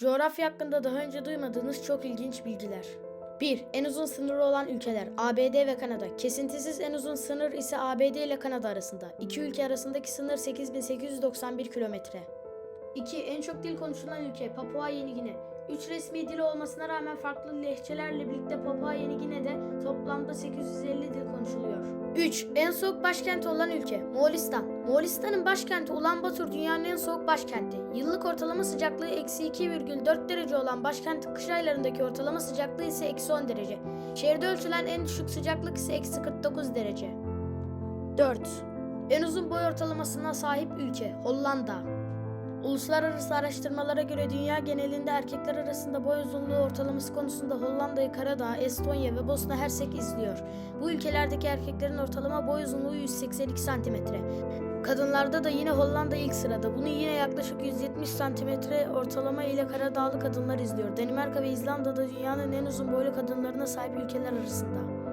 Coğrafya hakkında daha önce duymadığınız çok ilginç bilgiler. 1. En uzun sınırı olan ülkeler ABD ve Kanada. Kesintisiz en uzun sınır ise ABD ile Kanada arasında. İki ülke arasındaki sınır 8891 kilometre. 2. En çok dil konuşulan ülke Papua Yeni Gine. 3 resmi dili olmasına rağmen farklı lehçelerle birlikte Papua Yeni Gine'de toplamda 850 dil konuşuluyor. 3. En soğuk başkenti olan ülke Moğolistan. Moğolistan'ın başkenti Ulaanbaatar dünyanın en soğuk başkenti. Yıllık ortalama sıcaklığı eksi 2,4 derece olan başkent kış aylarındaki ortalama sıcaklığı ise eksi 10 derece. Şehirde ölçülen en düşük sıcaklık ise eksi 49 derece. 4. En uzun boy ortalamasına sahip ülke Hollanda. Uluslararası araştırmalara göre dünya genelinde erkekler arasında boy uzunluğu ortalaması konusunda Hollanda'yı Karadağ, Estonya ve Bosna Hersek izliyor. Bu ülkelerdeki erkeklerin ortalama boy uzunluğu 182 santimetre. Kadınlarda da yine Hollanda ilk sırada. Bunu yine yaklaşık 170 santimetre ortalama ile Karadağlı kadınlar izliyor. Danimarka ve İzlanda da dünyanın en uzun boylu kadınlarına sahip ülkeler arasında.